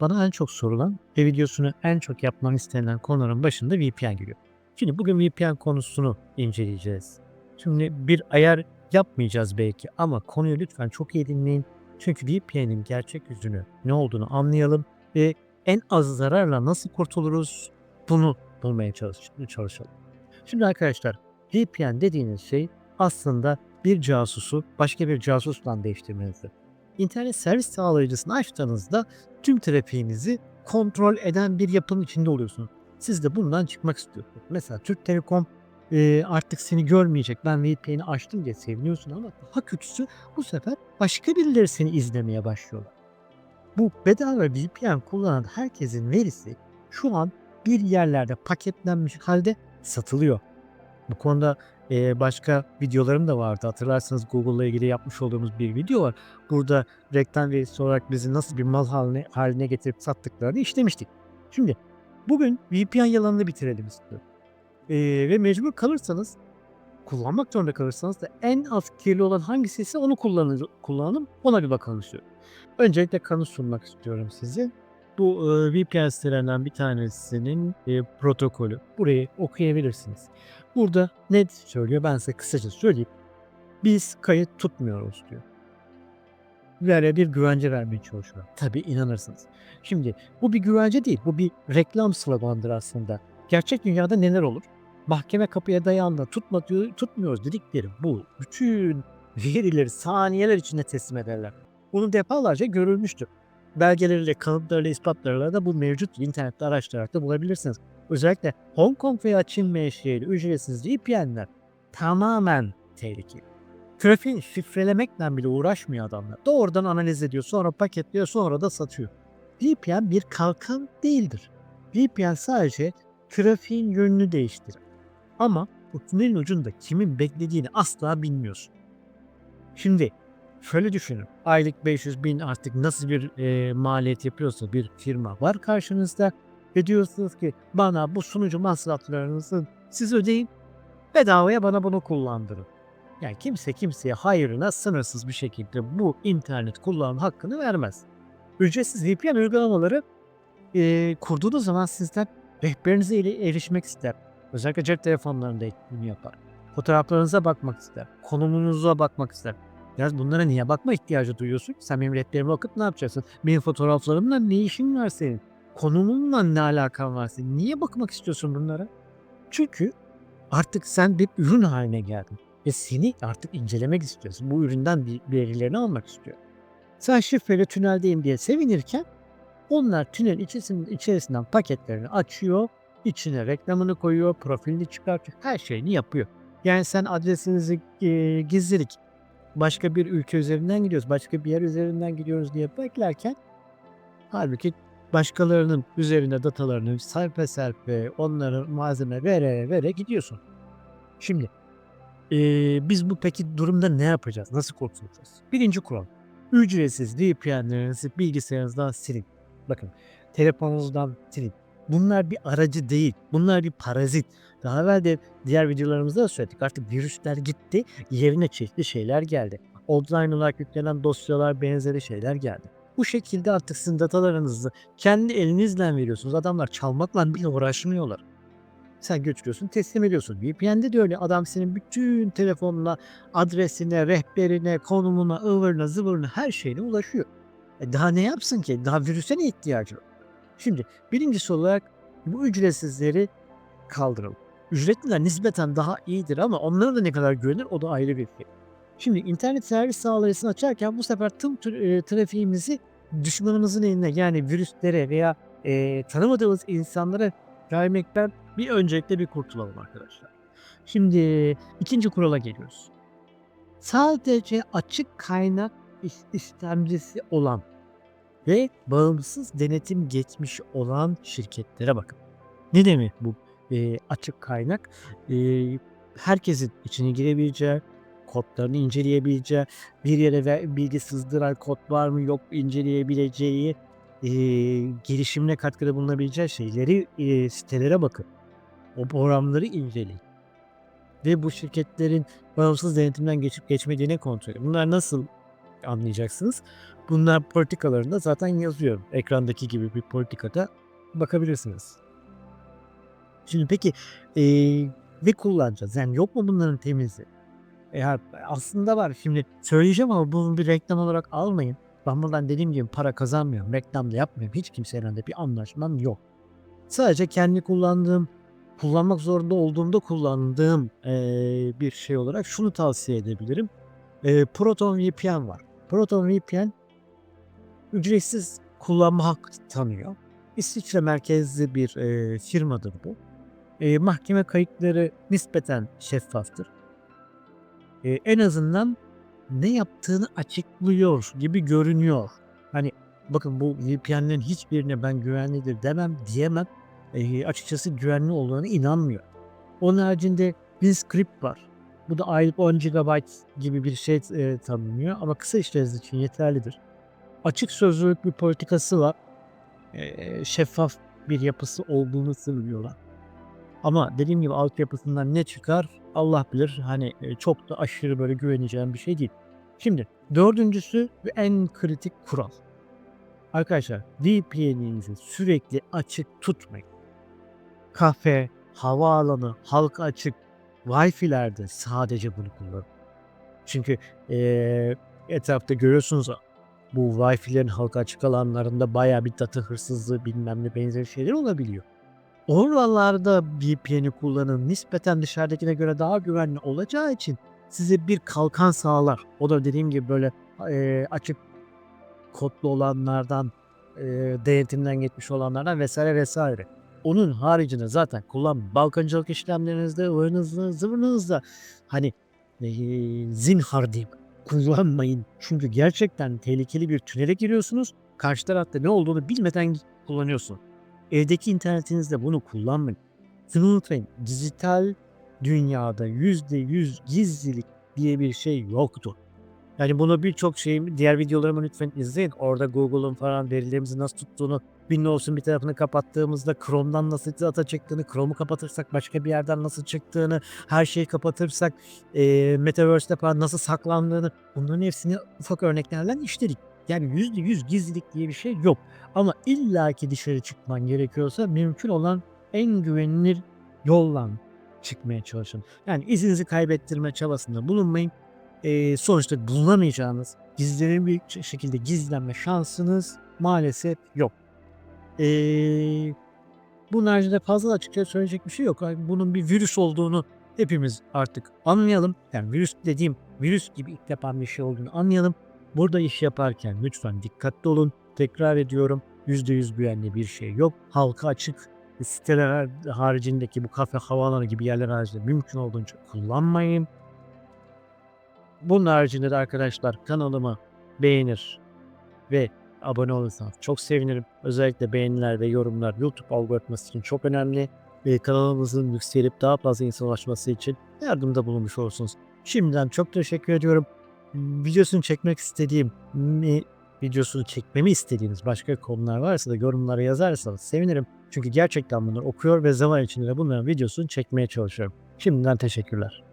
bana en çok sorulan ve videosunu en çok yapmam istenilen konuların başında VPN geliyor. Şimdi bugün VPN konusunu inceleyeceğiz. Şimdi bir ayar yapmayacağız belki ama konuyu lütfen çok iyi dinleyin. Çünkü VPN'in gerçek yüzünü ne olduğunu anlayalım ve en az zararla nasıl kurtuluruz bunu bulmaya çalış- çalışalım. Şimdi arkadaşlar VPN dediğiniz şey aslında bir casusu başka bir casusla değiştirmenizdir. İnternet servis sağlayıcısını açtığınızda tüm trafiğinizi kontrol eden bir yapının içinde oluyorsunuz. Siz de bundan çıkmak istiyorsunuz. Mesela Türk Telekom e, artık seni görmeyecek. Ben VPN'i açtım diye seviniyorsun ama daha kötüsü bu sefer başka birileri seni izlemeye başlıyorlar. Bu bedava VPN kullanan herkesin verisi şu an bir yerlerde paketlenmiş halde satılıyor. Bu konuda e, başka videolarım da vardı. Hatırlarsanız Google'la ilgili yapmış olduğumuz bir video var. Burada reklam verisi olarak bizi nasıl bir mal haline, haline getirip sattıklarını işlemiştik. Şimdi bugün VPN yalanını bitirelim istiyorum. E, ve mecbur kalırsanız kullanmak zorunda kalırsanız da en az kirli olan hangisi ise onu kullanır, kullanalım. Ona bir bakalım istiyorum. Öncelikle kanı sunmak istiyorum size. Bu e, VPN sitelerinden bir tanesinin e, protokolü. Burayı okuyabilirsiniz. Burada ne söylüyor ben size kısaca söyleyeyim. Biz kayıt tutmuyoruz diyor. Böyle bir güvence vermeye çalışıyor. Tabii inanırsınız. Şimdi bu bir güvence değil. Bu bir reklam sloganıdır aslında. Gerçek dünyada neler olur? Mahkeme kapıya dayandığında tutma tutmuyoruz dedikleri bu. Bütün verileri saniyeler içinde teslim ederler. Bunu defalarca görülmüştür. Belgeleriyle, kanıtlarıyla, ispatlarıyla da bu mevcut internette araştırarak da bulabilirsiniz. Özellikle Hong Kong veya Çin menşeili ücretsiz VPN'ler tamamen tehlikeli. Trafiği şifrelemekle bile uğraşmıyor adamlar. Doğrudan analiz ediyor, sonra paketliyor, sonra da satıyor. VPN bir kalkan değildir. VPN sadece trafiğin yönünü değiştirir. Ama bu tünelin ucunda kimin beklediğini asla bilmiyorsun. Şimdi şöyle düşünün. Aylık 500 bin artık nasıl bir e, maliyet yapıyorsa bir firma var karşınızda ve diyorsunuz ki bana bu sunucu masraflarınızı siz ödeyin bedavaya bana bunu kullandırın. Yani kimse kimseye hayrına sınırsız bir şekilde bu internet kullanım hakkını vermez. Ücretsiz VPN uygulamaları e, kurduğunuz zaman sizden rehberinize erişmek ister. Özellikle cep telefonlarında bunu yapar. Fotoğraflarınıza bakmak ister. Konumunuza bakmak ister. Ya bunlara niye bakma ihtiyacı duyuyorsun? Sen benim rehberimi okuyup ne yapacaksın? Benim fotoğraflarımla ne işin var senin? Konumunla ne alakan var senin? Niye bakmak istiyorsun bunlara? Çünkü artık sen bir ürün haline geldin. Ve seni artık incelemek istiyorsun. Bu üründen bir verilerini almak istiyor. Sen şifreli tüneldeyim diye sevinirken onlar tünel içerisinde, içerisinden paketlerini açıyor, içine reklamını koyuyor, profilini çıkartıyor, her şeyini yapıyor. Yani sen adresinizi e, gizlilik başka bir ülke üzerinden gidiyoruz, başka bir yer üzerinden gidiyoruz diye beklerken halbuki başkalarının üzerinde datalarını serpe serpe onlara malzeme vere vere gidiyorsun. Şimdi e, biz bu peki durumda ne yapacağız? Nasıl kurtulacağız? Birinci kural. Ücretsiz VPN'lerinizi bilgisayarınızdan silin. Bakın telefonunuzdan silin. Bunlar bir aracı değil. Bunlar bir parazit. Daha evvel de diğer videolarımızda da söyledik. Artık virüsler gitti. Yerine çeşitli şeyler geldi. Offline olarak yüklenen dosyalar benzeri şeyler geldi. Bu şekilde artık sizin datalarınızı kendi elinizle veriyorsunuz. Adamlar çalmakla bile uğraşmıyorlar. Sen götürüyorsun teslim ediyorsun. VPN'de de öyle adam senin bütün telefonuna, adresine, rehberine, konumuna, ıvırına, zıvırına her şeyine ulaşıyor. E daha ne yapsın ki? Daha virüse ne ihtiyacı var? Şimdi birincisi olarak bu ücretsizleri kaldıralım. Ücretliler nispeten daha iyidir ama onlara da ne kadar güvenir o da ayrı bir şey. Şimdi internet servis sağlayıcısını açarken bu sefer tüm e, trafiğimizi düşmanımızın eline yani virüslere veya e, tanımadığımız insanlara vermekten bir öncelikle bir kurtulalım arkadaşlar. Şimdi ikinci kurala geliyoruz. Sadece açık kaynak is- istemcisi olan ve bağımsız denetim geçmiş olan şirketlere bakın. Ne demek bu e, açık kaynak? E, herkesin içine girebileceği, kodlarını inceleyebileceği, bir yere bilgi sızdıran kod var mı yok inceleyebileceği, e, gelişimine katkıda bulunabileceği şeyleri e, sitelere bakın. O programları inceleyin. Ve bu şirketlerin bağımsız denetimden geçip geçmediğini kontrol edin. Bunlar nasıl anlayacaksınız. Bunlar politikalarında zaten yazıyor. Ekrandaki gibi bir politikada bakabilirsiniz. Şimdi peki eee ne kullanacağız? Yani yok mu bunların temizi? E, aslında var. Şimdi söyleyeceğim ama bunu bir reklam olarak almayın. Ben buradan dediğim gibi para kazanmıyorum. Reklam da yapmıyorum. Hiç kimseyle de bir anlaşmam yok. Sadece kendi kullandığım, kullanmak zorunda olduğumda kullandığım eee, bir şey olarak şunu tavsiye edebilirim. Eee, Proton VPN var. Proton VPN ücretsiz kullanma hakkı tanıyor. İsviçre merkezli bir eee, firmadır bu. Eee, mahkeme kayıtları nispeten şeffaftır. Eee, en azından ne yaptığını açıklıyor gibi görünüyor. Hani bakın bu VPN'lerin hiçbirine ben güvenlidir demem, diyemem. Eee, açıkçası güvenli olduğuna inanmıyorum. Onun haricinde BinScript var. Bu da aylık 10 GB gibi bir şey eee, tanımlıyor ama kısa işleriniz için yeterlidir. Açık sözlülük bir politikası var. Eee, şeffaf bir yapısı olduğunu söylüyorlar. Ama dediğim gibi altyapısından ne çıkar Allah bilir. Hani e, çok da aşırı böyle güveneceğim bir şey değil. Şimdi dördüncüsü ve en kritik kural. Arkadaşlar VPN'inizi sürekli açık tutmayın. Kafe, havaalanı, halka açık Wi-Fi'lerde sadece bunu kullanın. Çünkü eee, etrafta görüyorsunuz bu Wi-Fi'lerin halka açık alanlarında bayağı bir data hırsızlığı bilmem ne benzeri şeyler olabiliyor. Oralarda VPN'i kullanın. Nispeten dışarıdakine göre daha güvenli olacağı için size bir kalkan sağlar. O da dediğim gibi böyle eee, açık kodlu olanlardan, eee, denetimden geçmiş olanlardan vesaire vesaire. Onun haricinde zaten kullan balkancılık işlemlerinizde, ıvırınızda, zıvırınızda hani eee, zinhar diyeyim kullanmayın. Çünkü gerçekten tehlikeli bir tünele giriyorsunuz. Karşı tarafta ne olduğunu bilmeden kullanıyorsun. Evdeki internetinizde bunu kullanmayın. Şunu unutmayın. Dijital dünyada %100 gizlilik diye bir şey yoktur. Yani bunu birçok şeyim, diğer videolarımı lütfen izleyin. Orada Google'un falan verilerimizi nasıl tuttuğunu, Windows'un bir tarafını kapattığımızda Chrome'dan nasıl data çıktığını, Chrome'u kapatırsak başka bir yerden nasıl çıktığını, her şeyi kapatırsak eee Metaverse'de falan nasıl saklandığını bunların hepsini ufak örneklerden işledik. Yani %100 gizlilik diye bir şey yok. Ama illaki dışarı çıkman gerekiyorsa mümkün olan en güvenilir yoldan çıkmaya çalışın. Yani izinizi kaybettirme çabasında bulunmayın. Eee, sonuçta bulunamayacağınız, gizlenebilir bir şekilde gizlenme şansınız maalesef yok. Eee, bunun haricinde fazla açıkça söyleyecek bir şey yok. Bunun bir virüs olduğunu hepimiz artık anlayalım. Yani virüs dediğim virüs gibi ilk yapan bir şey olduğunu anlayalım. Burada iş yaparken lütfen dikkatli olun. Tekrar ediyorum %100 güvenli bir şey yok. Halka açık siteler haricindeki bu kafe, havaalanı gibi yerler haricinde mümkün olduğunca kullanmayın. Bunun haricinde de arkadaşlar kanalımı beğenir ve abone olursanız çok sevinirim. Özellikle beğeniler ve yorumlar YouTube algoritması için çok önemli. Ve kanalımızın yükselip daha fazla insan ulaşması için yardımda bulunmuş olursunuz. Şimdiden çok teşekkür ediyorum. Videosunu çekmek istediğim, videosunu çekmemi istediğiniz başka konular varsa da yorumlara yazarsanız sevinirim. Çünkü gerçekten bunları okuyor ve zaman içinde de bunların videosunu çekmeye çalışıyorum. Şimdiden teşekkürler.